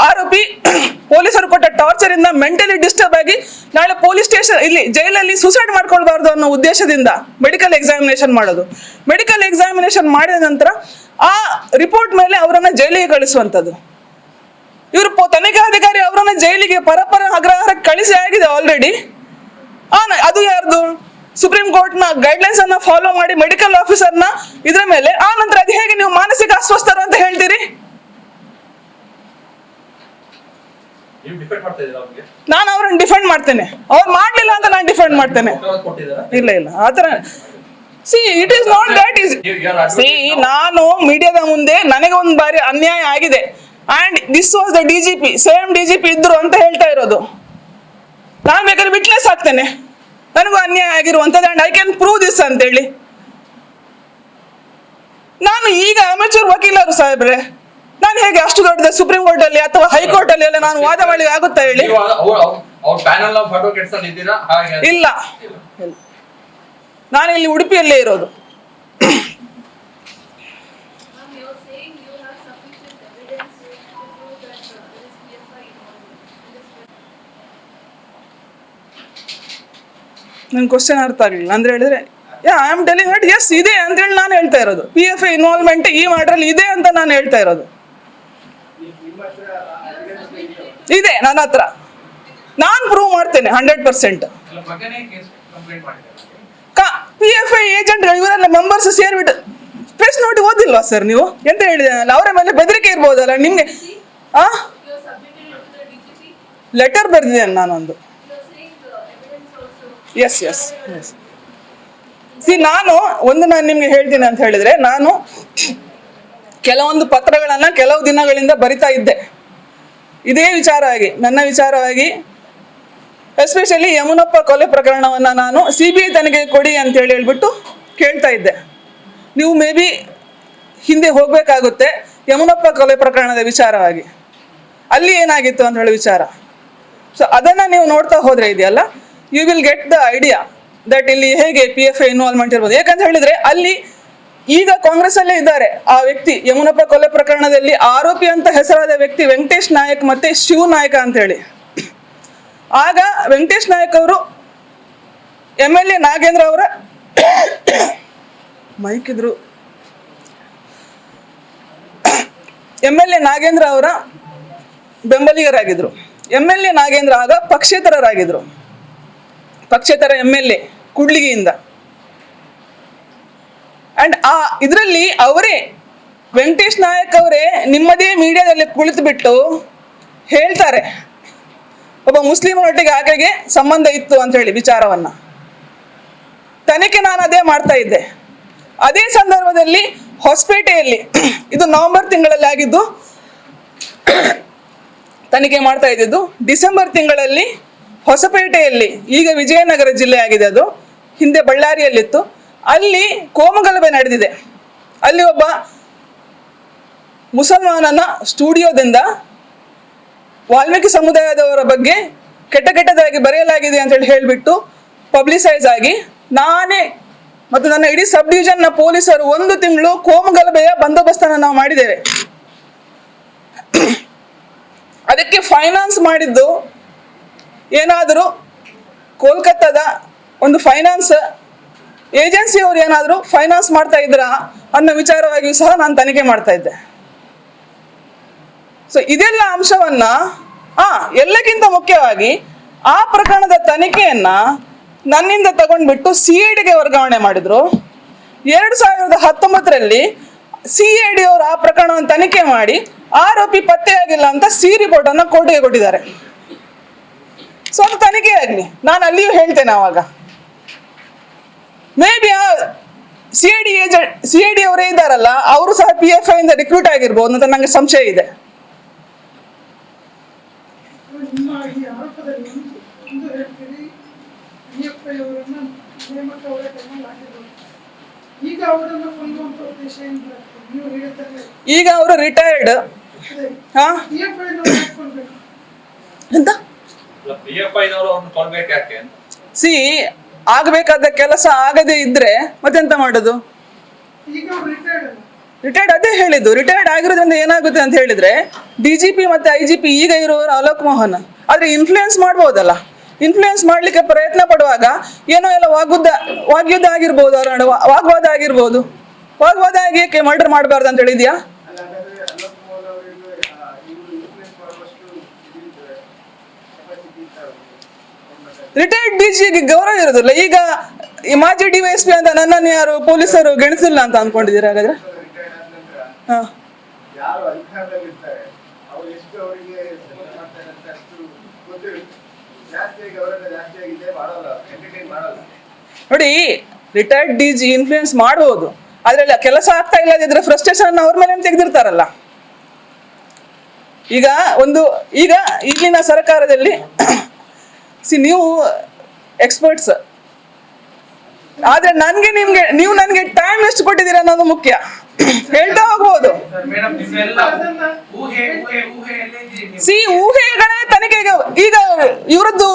ಆರೋಪಿ ಪೊಲೀಸರು ಕೊಟ್ಟ ಟಾರ್ಚರ್ ಇಂದ ಮೆಂಟಲಿ ಡಿಸ್ಟರ್ಬ್ ಆಗಿ ನಾಳೆ ಪೊಲೀಸ್ ಸ್ಟೇಷನ್, ಇಲ್ಲಿ ಜೈಲಲ್ಲಿ ಸೂಸೈಡ್ ಮಾಡ್ಕೊಳ್ಬಾರ್ದು ಅನ್ನೋ ಉದ್ದೇಶದಿಂದ ಮೆಡಿಕಲ್ ಎಕ್ಸಾಮಿನೇಷನ್ ಮಾಡೋದು. ಮೆಡಿಕಲ್ ಎಕ್ಸಾಮಿನೇಷನ್ ಮಾಡಿದ ನಂತರ ಆ ರಿಪೋರ್ಟ್ ಮೇಲೆ ಅವರನ್ನ ಜೈಲಿಗೆ ಕಳಿಸುವಂಥದ್ದು. ಇವರು ತನಿಖಾಧಿಕಾರಿ ಅವರನ್ನ ಜೈಲಿಗೆ ಪರಪರ ಅಗ್ರಹಾರಕ್ಕೆ ಕಳಿಸಿ ಆಗಿದೆ ಆಲ್ರೆಡಿ ಅದು ಯಾರ್ದು? ಸುಪ್ರೀಂ ಕೋರ್ಟ್ನ ಗೈಡ್ಲೈನ್ಸ್ ಅನ್ನ ಫಾಲೋ ಮಾಡಿ ಮೆಡಿಕಲ್ ಆಫೀಸರ್ನ ಇದ್ರ ಮೇಲೆ ಆ ನಂತರ ಅದು ಹೇಗೆ ನೀವು ಮಾನಸಿಕ ಅಸ್ವಸ್ಥರು ಅಂತ ಹೇಳ್ತೀರಿ? ನಾನು ಅವ್ರನ್ನ ಡಿಫೆಂಡ್ ಮಾಡ್ತೇನೆ. ಅವ್ರು ಮಾಡ್ಲಿಲ್ಲ ಅಂತ ನಾನು ಡಿಫೆಂಡ್ ಮಾಡ್ತೇನೆ. ಇಲ್ಲ ಇಲ್ಲ. ಆತರ see it is not that is see ನಾನು ಮೀಡಿಯಾದ ಮುಂದೆ ನನಗೆ ಒಂದು ಬಾರಿ ಅನ್ಯಾಯ ಆಗಿದೆ. And this was the DGP same DGP ಇದ್ರು ಅಂತ ಹೇಳ್ತಾ ಇರೋದು. ನಾನು ಬೇಕಾದ್ರೆ ವಿಟ್ನೆಸ್ ಆಗ್ತೇನೆ ನನಗೂ ಅನ್ಯಾಯ ಆಗಿರುವಂಥದ್ದು and I can prove this ಅಂತೇಳಿ. ನಾನು ಈಗ ಅಮೆಚೂರ್ ವಕೀಲರು ಸಾಹೇಬ್ರೆ ನಾನು ಹೇಗೆ ಅಷ್ಟು ದೊಡ್ಡದ ಸುಪ್ರೀಂ ಕೋರ್ಟ್ ಅಲ್ಲಿ ಅಥವಾ ಹೈಕೋರ್ಟ್ ಅಲ್ಲಿ ಎಲ್ಲ ನಾನು ವಾದ ಮಾಡಿ ಆಗುತ್ತಾ ಹೇಳಿ? ಇಲ್ಲ. ನಾನು ಇಲ್ಲಿ. ಉಡುಪಿಯಲ್ಲೇ ಇರೋದು. ನಂಗೆ ಕ್ವಶನ್ ಅರ್ಥ ಆಗಲಿಲ್ಲ. ಅಂದ್ರೆ ಹೇಳಿದ್ರೆ yeah I am delivered yes ಇದೆ ಅಂತ ಹೇಳಿ ನಾನು ಹೇಳ್ತಾ ಇರೋದು. ಪಿ ಎಫ್ ಐ ಇನ್ವಾಲ್ವ್ಮೆಂಟ್ ಈ ಮಾಡ್ರಲ್ಲಿ ಇದೆ ಅಂತ ನಾನು ಹೇಳ್ತಾ ಇರೋದು? ಇದೆ ನನ್ನ ಹತ್ರ. ನಾನು ಪ್ರೂವ್ ಮಾಡ್ತೇನೆ hundred percent P F I agent ಇವರೆಲ್ಲ ಮೆಂಬರ್ಸ್ ಸೇರಿಬಿಟ್ಟು ಪ್ರೆಸ್ ನೋಡಿ ಓದಿಲ್ವಾ ಸರ್ ನೀವು? ಎಂತ ಹೇಳಿದಾನಲ್ಲ ಅವರ ಮೇಲೆ ಬೆದರಿಕೆ ಇರ್ಬೋದಲ್ಲ ನಿಮಗೆ ಆ. ಲೆಟರ್ ಬರೆದಿದ್ದೇನೆ ನಾನೊಂದು. ಎಸ್ ಎಸ್ ಎಸ್ ಸಿ ನಾನು ಒಂದು ನಾನು ನಿಮ್ಗೆ ಹೇಳ್ತೀನಿ ಅಂತ ಹೇಳಿದ್ರೆ, ನಾನು ಕೆಲವೊಂದು ಪತ್ರಗಳನ್ನ ಕೆಲವು ದಿನಗಳಿಂದ ಬರಿತಾ ಇದ್ದೆ. ಇದೇ ವಿಚಾರವಾಗಿ ನನ್ನ ವಿಚಾರವಾಗಿ ಎಸ್ಪೆಷಲಿ ಯಮುನಪ್ಪ ಕೊಲೆ ಪ್ರಕರಣವನ್ನು ನಾನು ಸಿ ಬಿ ಐ ಕೊಡಿ ಅಂತ ಹೇಳಿ ಹೇಳ್ಬಿಟ್ಟು ಕೇಳ್ತಾ ಇದ್ದೆ. ನೀವು ಮೇ ಬಿ ಹಿಂದೆ ಹೋಗಬೇಕಾಗುತ್ತೆ ಯಮುನಪ್ಪ ಕೊಲೆ ಪ್ರಕರಣದ ವಿಚಾರವಾಗಿ. ಅಲ್ಲಿ ಏನಾಗಿತ್ತು ಅಂತ ಹೇಳಿ ವಿಚಾರ. ಸೊ ಅದನ್ನು ನೀವು ನೋಡ್ತಾ ಹೋದ್ರೆ ಇದೆಯಲ್ಲ? You will get the idea that ಇಲ್ಲಿ ಹೇಗೆ ಪಿ ಎಫ್ ಐ ಇನ್ವಾಲ್ವ್ಮೆಂಟ್ ಇರ್ಬೋದು. ಯಾಕಂತ ಹೇಳಿದ್ರೆ ಅಲ್ಲಿ ಈಗ ಕಾಂಗ್ರೆಸ್ ಅಲ್ಲೇ ಇದ್ದಾರೆ ಆ ವ್ಯಕ್ತಿ, ಯಮುನಪ್ಪ ಕೊಲೆ ಪ್ರಕರಣದಲ್ಲಿ ಆರೋಪಿ ಅಂತ ಹೆಸರಾದ ವ್ಯಕ್ತಿ ವೆಂಕಟೇಶ್ ನಾಯಕ್ ಮತ್ತೆ ಶಿವ ನಾಯಕ ಅಂತ ಹೇಳಿ. ಆಗ ವೆಂಕಟೇಶ್ ನಾಯಕ್ ಅವರು ಎಂ ಎಲ್ ಎ ನಾಗೇಂದ್ರ ಅವರ ಮೈಕ್ ಇದ್ರು. ಎಂ ಎಲ್ ಎ ನಾಗೇಂದ್ರ ಅವರ ಬೆಂಬಲಿಗರಾಗಿದ್ರು. ಎಂ ಎಲ್ ಎ ನಾಗೇಂದ್ರ ಆಗ ಪಕ್ಷೇತರರಾಗಿದ್ರು. ಪಕ್ಷೇತರ ಎಂ ಎಲ್ ಎ ಕುಡ್ಲಿಗೆಯಿಂದ. ಅಂಡ್ ಆ ಇದರಲ್ಲಿ ಅವರೇ ವೆಂಕಟೇಶ್ ನಾಯಕ್ ಅವರೇ ನಿಮ್ಮದೇ ಮೀಡಿಯಾದಲ್ಲಿ ಕುಳಿತು ಬಿಟ್ಟು ಹೇಳ್ತಾರೆ, ಒಬ್ಬ ಮುಸ್ಲಿಮರೊಟ್ಟಿಗೆ ಆಕೆಗೆ ಸಂಬಂಧ ಇತ್ತು ಅಂತ ಹೇಳಿ ವಿಚಾರವನ್ನ. ತನಿಖೆ ನಾನು ಅದೇ ಮಾಡ್ತಾ ಇದ್ದೆ. ಅದೇ ಸಂದರ್ಭದಲ್ಲಿ ಹೊಸಪೇಟೆಯಲ್ಲಿ, ಇದು ನವೆಂಬರ್ ತಿಂಗಳಲ್ಲಿ ಆಗಿದ್ದು, ತನಿಖೆ ಮಾಡ್ತಾ ಇದ್ದಿದ್ದು ಡಿಸೆಂಬರ್ ತಿಂಗಳಲ್ಲಿ ಹೊಸಪೇಟೆಯಲ್ಲಿ ಈಗ ವಿಜಯನಗರ ಜಿಲ್ಲೆ ಆಗಿದೆ ಅದು. ಹಿಂದೆ ಬಳ್ಳಾರಿಯಲ್ಲಿತ್ತು. ಅಲ್ಲಿ ಕೋಮಗಲಭೆ ನಡೆದಿದೆ. ಅಲ್ಲಿ ಒಬ್ಬ ಮುಸಲ್ಮಾನನ ಸ್ಟುಡಿಯೋದಿಂದ ವಾಲ್ಮೀಕಿ ಸಮುದಾಯದವರ ಬಗ್ಗೆ ಕೆಟ್ಟ ಕೆಟ್ಟದಾಗಿ ಬರೆಯಲಾಗಿದೆ ಅಂತ ಹೇಳಿ ಹೇಳಿಬಿಟ್ಟು ಪಬ್ಲಿಸೈಸ್ ಆಗಿ ನಾನೇ ಮತ್ತು ನನ್ನ ಇಡೀ ಸಬ್ ಡಿವಿಷನ್ನ ಪೊಲೀಸರು ಒಂದು ತಿಂಗಳು ಕೋಮಗಲಭೆಯ ಬಂದೋಬಸ್ತನ್ನು ನಾವು ಮಾಡಿದ್ದೇವೆ. ಅದಕ್ಕೆ ಫೈನಾನ್ಸ್ ಮಾಡಿದ್ದು ಏನಾದರೂ ಕೋಲ್ಕತ್ತಾದ ಒಂದು ಫೈನಾನ್ಸ್ ಏಜೆನ್ಸಿಯವರು ಏನಾದರೂ ಫೈನಾನ್ಸ್ ಮಾಡ್ತಾ ಇದ್ರಾ ಅನ್ನೋ ವಿಚಾರವಾಗಿಯೂ ಸಹ ನಾನು ತನಿಖೆ ಮಾಡ್ತಾ ಇದ್ದೆ. ಸೊ ಇದೆಲ್ಲ ಅಂಶವನ್ನ, ಆ, ಎಲ್ಲಕ್ಕಿಂತ ಮುಖ್ಯವಾಗಿ ಆ ಪ್ರಕರಣದ ತನಿಖೆಯನ್ನ ನನ್ನಿಂದ ತಗೊಂಡ್ಬಿಟ್ಟು ಸಿ ಐ ಡಿಗೆ ವರ್ಗಾವಣೆ ಮಾಡಿದ್ರು. ಎರಡು ಸಾವಿರದ ಹತ್ತೊಂಬತ್ತರಲ್ಲಿ ಸಿ ಐ ಡಿ ಅವರು ಆ ಪ್ರಕರಣವನ್ನು ತನಿಖೆ ಮಾಡಿ ಆರೋಪಿ ಪತ್ತೆಯಾಗಿಲ್ಲ ಅಂತ ಸಿ ರಿಪೋರ್ಟ್ ಅನ್ನ ಕೋರ್ಟಿಗೆ ಕೊಟ್ಟಿದ್ದಾರೆ. ಸೊ ಅದು ತನಿಖೆ ಆಗಲಿ. ನಾನು ಅಲ್ಲಿಯೂ ಹೇಳ್ತೇನೆ ಅವಾಗ ಮೇ ಬಿ ಆ C I D agent C I D ಅವರೇ ಇದ್ದಾರಲ್ಲ ಅವರು ಸಹ ಪಿ ಎಫ್ ಐ ಇಂದ ರಿಕ್ರೂಟ್ ಆಗಿರ್ಬೋದು ಅಂತ ನನಗೆ ಸಂಶಯ ಇದೆ. ಈಗ ಅವರು ರಿಟೈರ್ಡ್ ಹಾ? ಎಂತ? ಸಿ ಆಗಬೇಕಾದ ಕೆಲಸ ಆಗದೆ ಇದ್ರೆ ಮತ್ತೆಂತ ಮಾಡೋದು? ಈಗ ರಿಟೈರ್ಡ್ ರಿಟೈರ್ಡ್ ಅದೇ ಹೇಳಿದ್ದು. ರಿಟೈರ್ಡ್ ಆಗಿರೋದ್ರಿಂದ ಏನಾಗುತ್ತೆ ಅಂತ ಹೇಳಿದ್ರೆ ಡಿ ಜಿ ಪಿ ಮತ್ತೆ ಐ ಜಿ ಪಿ ಈಗ ಇರುವವರು ಅಲೋಕ್ ಮೋಹನ್. ಆದ್ರೆ ಇನ್ಫ್ಲೂಯೆನ್ಸ್ ಮಾಡ್ಬೋದಲ್ಲ. ಇನ್ಫ್ಲೂಯೆನ್ಸ್ ಮಾಡ್ಲಿಕ್ಕೆ ಪ್ರಯತ್ನ ಪಡುವಾಗ ಏನೋ ಎಲ್ಲ ವಾಗುದ್ದ ವಾಗ್ಯುದ್ದ ಆಗಿರ್ಬೋದು ಅವರ ವಾಗ್ವಾದ ಆಗಿರ್ಬೋದು. ವಾಗ್ವಾದ ಆಗಿ ಏಕೆ ಮರ್ಡರ್ ಮಾಡಬಾರ್ದು ಅಂತ ಹೇಳಿದ್ಯಾ ಅಲ್ಲ ಹಾಗಾದ್ರೆ ಅಲೋಕ್ ಮೋಹನ್ ಅವರಿಗೆ ಇವರು ಇನ್ಫ್ಲೂಯೆನ್ಸ್ ಮಾಡುವಷ್ಟು ಇದು ಕೆಪಾಸಿಟಿ ಇತ್ತ ಅವ್ರಿಗೆ ರಿಟೈರ್ಡ್ ಡಿ ಜಿಗೆ ಗೌರವ ಇರೋದಿಲ್ಲ. ಈಗ ಈ ಮಾಜಿ ಡಿ ವೈ ಎಸ್ ಪಿ ಅಂತ ನನ್ನನ್ನು ಯಾರು ಪೊಲೀಸರು ಗೆಣಸಿಲ್ಲ ಅಂತ ಅನ್ಕೊಂಡಿದ್ದೀರಾ ಹಾಗಾದ್ರೆ? ಹಾ. ನೋಡಿ ರಿಟೈರ್ಡ್ ಡಿ ಜಿ ಇನ್ಫ್ಲೂಯೆನ್ಸ್ ಮಾಡಬಹುದು ಅದ್ರಲ್ಲ ಕೆಲಸ ಆಗ್ತಾ ಇಲ್ಲದಿದ್ರೆ ಫ್ರಸ್ಟ್ರೇಷನ್ ಅವ್ರ ಮೇಲೆ ತೆಗೆದಿರ್ತಾರಲ್ಲ? ಈಗ ಒಂದು ಈಗ ಈಗಿನ ಸರ್ಕಾರದಲ್ಲಿ ಸಿ ನೀವು ಎಕ್ಸ್ಪರ್ಟ್ಸ್ ಆದ್ರೆ ನನ್ಗೆ ನಿಮ್ಗೆ, ನೀವು ನನಗೆ ಟೈಮ್ ಎಷ್ಟು ಕೊಟ್ಟಿದ್ದೀರಾ ಅನ್ನೋದು ಮುಖ್ಯ. ಹೇಳ್ತಾ ಹೋಗ್ಬೋದು. ಸಿ ಊಹೆಗಳೇ ತನಿಖೆಗೆ ಈಗ ಇವರದ್ದು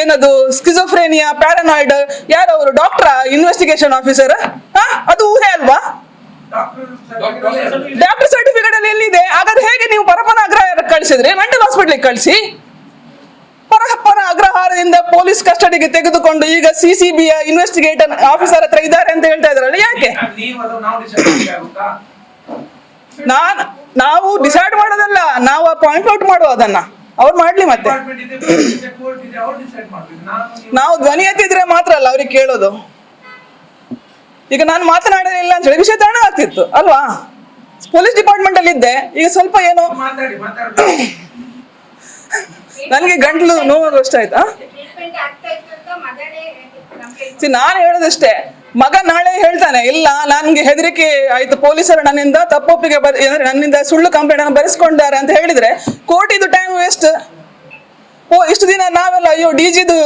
ಏನದು ಸ್ಕಿಜೋಫ್ರೇನಿಯಾ ಪ್ಯಾರನಾಯ್ಡ್ ಯಾರು ಅವರು? ಡಾಕ್ಟರ್ ಇನ್ವೆಸ್ಟಿಗೇಷನ್ ಆಫೀಸರ್ ಅದು ಊಹೆ ಅಲ್ವಾ? ಡಾಕ್ಟರ್ ಸರ್ಟಿಫಿಕೇಟ್ ಅಲ್ಲಿ ಎಲ್ಲಿದೆ? ಹಾಗಾದ್ರೆ ಹೇಗೆ ನೀವು ಪರಪನ ಕಳಿಸಿದ್ರೆ? ಕಳಿಸಿದ್ರಿ ಮೆಂಟಲ್ ಹಾಸ್ಪಿಟ್ಲಿಗೆ ಕಳಿಸಿ. ಪರಪನ ಅಗ್ರಹಾರದಿಂದ ಪೊಲೀಸ್ ಕಸ್ಟಡಿಗೆ ತೆಗೆದುಕೊಂಡು ಈಗ C C B investigator officer ಹತ್ರ ಇದ್ದಾರೆ ಅಂತ ಹೇಳ್ತಾ ಇದ್ರಲ್ಲ ಯಾಕೆ? ನಾನು, ನಾವು ಡಿಸೈಡ್ ಮಾಡೋದಲ್ಲ, ನಾವು ಪಾಯಿಂಟ್ ಔಟ್ ಮಾಡುವ ಅದನ್ನ. ಅವ್ರು ಮಾಡ್ಲಿ ಮತ್ತೆ. ನಾವು ಧ್ವನಿ ಎತ್ತಿದ್ರೆ ಮಾತ್ರ ಅಲ್ಲ, ಅವ್ರಿಗೆ ಕೇಳೋದು. ಈಗ ನಾನು ಮಾತನಾಡಲಿಲ್ಲ ಅಂತ ಹೇಳಿ ವಿಷಯ ತಾಣ ಆಗ್ತಿತ್ತು, ಅಲ್ವಾ? ಪೊಲೀಸ್ ಡಿಪಾರ್ಟ್ಮೆಂಟ್ ಅಲ್ಲಿ ಇದ್ದೆ, ಈಗ ಸ್ವಲ್ಪ ಏನು ನನಗೆ ಗಂಟ್ಲು ಆಯ್ತಾ? ಮಗನೇ ನಮ್ಗೆ ಸಿ ನಾನು ಹೇಳೋದಷ್ಟೇ. ಮಗ ನಾಳೆ ಹೇಳ್ತಾನೆ ಇಲ್ಲ ನನ್ಗೆ ಹೆದರಿಕೆ ಆಯ್ತು ಪೊಲೀಸರು ನನ್ನಿಂದ ತಪ್ಪೊಪ್ಪಿಗೆ ಬರ್ ಅಂದ್ರೆ ನನ್ನಿಂದ ಸುಳ್ಳು ಕಂಪ್ಲೇಂಟ್ ಅನ್ನು ಬರೆಸ್ಕೊಂಡಾರೆ ಅಂತ ಹೇಳಿದ್ರೆ ಕೋರ್ಟ್ ಇದು ಟೈಮ್ ವೇಸ್ಟ್ ಓ ಇಷ್ಟು ದಿನ ನಾವೆಲ್ಲ ಅಯ್ಯೋ ಡಿ ಜಿದು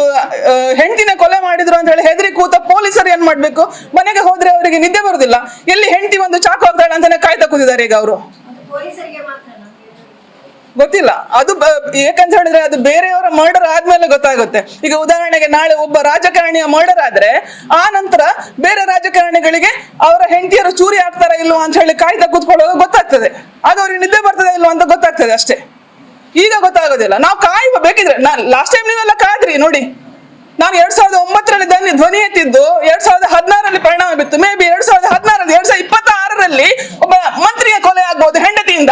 ಹೆಂಡತಿನ ಕೊಲೆ ಮಾಡಿದ್ರು ಅಂತ ಹೇಳಿ ಹೆದರಿ ಕೂತ ಪೊಲೀಸರು ಏನ್ ಮಾಡ್ಬೇಕು? ಮನೆಗೆ ಹೋದ್ರೆ ಅವರಿಗೆ ನಿದ್ದೆ ಬರುದಿಲ್ಲ. ಎಲ್ಲಿ ಹೆಂಡತಿ ಒಂದು ಚಾಕು ಹಾಕ್ತಾಳೆ ಅಂತಾನೆ ಕಾಯ್ತಾ ಕೂತಿದ್ದಾರೆ ಈಗ ಅವರು ಅದು ಪೊಲೀಸರಿಗೆ ಮಾತ್ರ ನಮ್ಗೆ ಗೊತ್ತಿಲ್ಲ. ಅದು ಯಾಕಂತ ಹೇಳಿದ್ರೆ ಅದು ಬೇರೆಯವರ ಮರ್ಡರ್ ಆದ್ಮೇಲೆ ಗೊತ್ತಾಗುತ್ತೆ. ಈಗ ಉದಾಹರಣೆಗೆ ನಾಳೆ ಒಬ್ಬ ರಾಜಕಾರಣಿಯ ಮರ್ಡರ್ ಆದ್ರೆ, ಆ ನಂತರ ಬೇರೆ ರಾಜಕಾರಣಿಗಳಿಗೆ ಅವರ ಹೆಂಡತಿಯರು ಚೂರಿ ಆಗ್ತಾರ ಇಲ್ವಾ ಅಂತ ಹೇಳಿ ಕಾಯ್ತಾ ಕೂತ್ಕೊಳ್ಳೋದು ಗೊತ್ತಾಗ್ತದೆ. ಅದು ಅವ್ರಿಗೆ ನಿದ್ದೆ ಬರ್ತದೆ ಇಲ್ವಾ ಅಂತ ಗೊತ್ತಾಗ್ತದೆ ಅಷ್ಟೇ. ಈಗ ಗೊತ್ತಾಗೋದಿಲ್ಲ. ನಾವು ಕಾಯುವ ಬೇಕಿದ್ರೆ ನಾನು ಲಾಸ್ಟ್ ಟೈಮ್ ನೀವೆಲ್ಲ ಕಾದ್ರಿ, ನೋಡಿ. ನಾನು ಎರಡ್ ಸಾವಿರದ ಒಂಬತ್ತರಲ್ಲಿ ಧ್ವನಿ ಧ್ವನಿ ಎತ್ತಿದ್ದು, ಎರಡ್ ಸಾವಿರದ ಹದಿನಾರರಲ್ಲಿ ಪರಿಣಾಮ ಬಿತ್ತು. ಮೇ ಬಿ ಎರಡ್ ಸಾವಿರದ ಹದಿನಾರಲ್ಲಿ ಎರಡ್ ಸಾವಿರದ ಇಪ್ಪತ್ತಾರರಲ್ಲಿ ಒಬ್ಬ ಮಂತ್ರಿಯ ಕೊಲೆ ಆಗ್ಬಹುದು ಹೆಂಡತಿಯಿಂದ.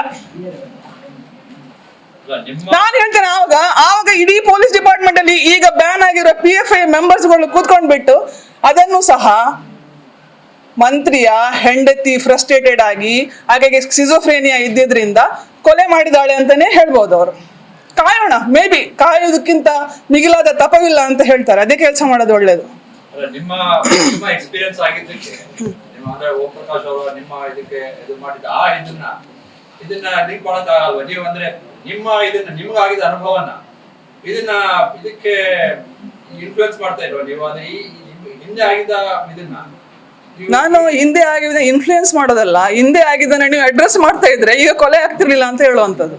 ನಾನು ಹೇಳ್ತೇನೆ ಆವಾಗ ಆವಾಗ ಇಡೀ ಪೊಲೀಸ್ ಡಿಪಾರ್ಟ್ಮೆಂಟ್ ಅಲ್ಲಿ ಈಗ ಬ್ಯಾನ್ ಆಗಿರೋ ಪಿ ಎಫ್ ಐ ಮೆಂಬರ್ಸ್ಗಳು ಕೂತ್ಕೊಂಡ್ಬಿಟ್ಟು ಅದನ್ನು ಸಹ ಮಂತ್ರಿಯ ಹೆಂಡತಿ ಫ್ರಸ್ಟ್ರೇಟೆಡ್ ಆಗಿ ಹಾಗಾಗಿ ಸಿಜೋಫ್ರೇನಿಯಾ ಇದ್ದಿದ್ರಿಂದ ಕೊಲೆ ಮಾಡಿದಾಳೆ ಅಂತಾನೆ ಹೇಳ್ಬೋದು ಅವರು. ಕಾಯೋಣ ಮೇ ಬಿ ಕಾಯೋದಕ್ಕಿಂತ ಮಿಗಿಲಾದ ತಪವಿಲ್ಲ ಅಂತ ಹೇಳ್ತಾರೆ ಅದೇ ಕೆಲಸ ಮಾಡೋದು ಒಳ್ಳೇದು. ನಿಮ್ಮ ನಿಮ್ಮ ಎಕ್ಸ್ಪೀರಿಯನ್ಸ್ ಆಗಿದ್ದಕ್ಕೆ ನಿಮ್ಮ ಅಂದ್ರೆ ಓಂ ಪ್ರಕಾಶ್ ಅವರು ನಿಮ್ಮ ಇದಕ್ಕೆ ಇದು ಮಾಡಿದ ಆ ಇದನ್ನ ಇದನ್ನ ಲಿಂಕ್ ನೀವು ಅಂದ್ರೆ ನಿಮ್ಮ ಇದನ್ನ ನಿಮ್ಗಾಗಿದ ಅನುಭವನ, ಇದನ್ನ, ಇದಕ್ಕೆ ಇನ್ಫ್ಲೂಯೆನ್ಸ್ ಮಾಡ್ತಾ ಇಲ್ವಾ? ನೀವು ಈ ಹಿಂದೆ ಆಗಿದ್ದ ಇದನ್ನ ನಾನು ಹಿಂದೆ ಆಗಿದ್ದ ಇನ್ಫ್ಲೂಯೆನ್ಸ್ ಮಾಡೋದಲ್ಲ, ಹಿಂದೆ ಆಗಿದ್ದನ್ನ ನೀವು ಅಡ್ರೆಸ್ ಮಾಡ್ತಾ ಇದ್ರೆ ಈಗ ಕೊಲೆ ಆಗ್ತಿರ್ಲಿಲ್ಲ ಅಂತ ಹೇಳುವಂಥದ್ದು.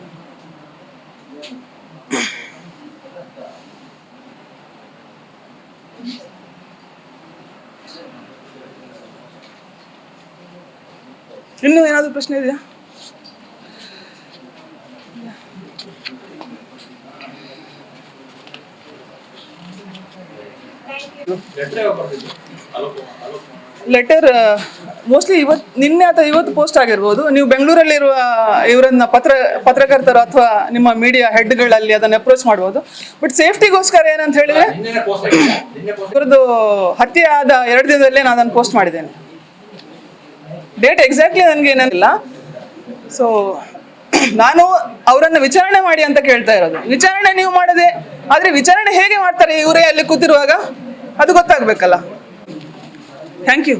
ಇನ್ನೂ ಏನಾದರೂ ಪ್ರಶ್ನೆ ಇದೆಯಾ? ಲೆಟ್ರ್ ಮೋಸ್ಟ್ಲಿ ಇವತ್ತು ನಿನ್ನೆ ಅಥವಾ ಇವತ್ತು ಪೋಸ್ಟ್ ಆಗಿರ್ಬೋದು. ನೀವು ಬೆಂಗಳೂರಲ್ಲಿರುವ ಇವರನ್ನ ಪತ್ರ ಪತ್ರಕರ್ತರು ಅಥವಾ ನಿಮ್ಮ ಮೀಡಿಯಾ ಹೆಡ್ಗಳಲ್ಲಿ ಅದನ್ನ ಅಪ್ರೋಚ್ ಮಾಡ್ಬೋದು. ಬಟ್ ಸೇಫ್ಟಿಗೋಸ್ಕರ ಏನಂತ ಹೇಳಿದ್ರೆ, ಇವ್ರದ್ದು ಹತ್ಯೆ ಆದ ಎರಡು ದಿನದಲ್ಲೇ ನಾನು ಅದನ್ನು ಪೋಸ್ಟ್ ಮಾಡಿದ್ದೇನೆ. ಡೇಟ್ ಎಕ್ಸಾಕ್ಟ್ಲಿ ನನಗೆ ಏನಿಲ್ಲ ಸೊ ನಾನು ಅವರನ್ನು ವಿಚಾರಣೆ ಮಾಡಿ ಅಂತ ಕೇಳ್ತಾ ಇರೋದು. ವಿಚಾರಣೆ ನೀವು ಮಾಡದೆ, ಆದ್ರೆ ವಿಚಾರಣೆ ಹೇಗೆ ಮಾಡ್ತಾರೆ ಇವರೇ ಅಲ್ಲಿ ಕೂತಿರುವಾಗ? ಅದು ಗೊತ್ತಾಗ್ಬೇಕಲ್ಲ. Thank you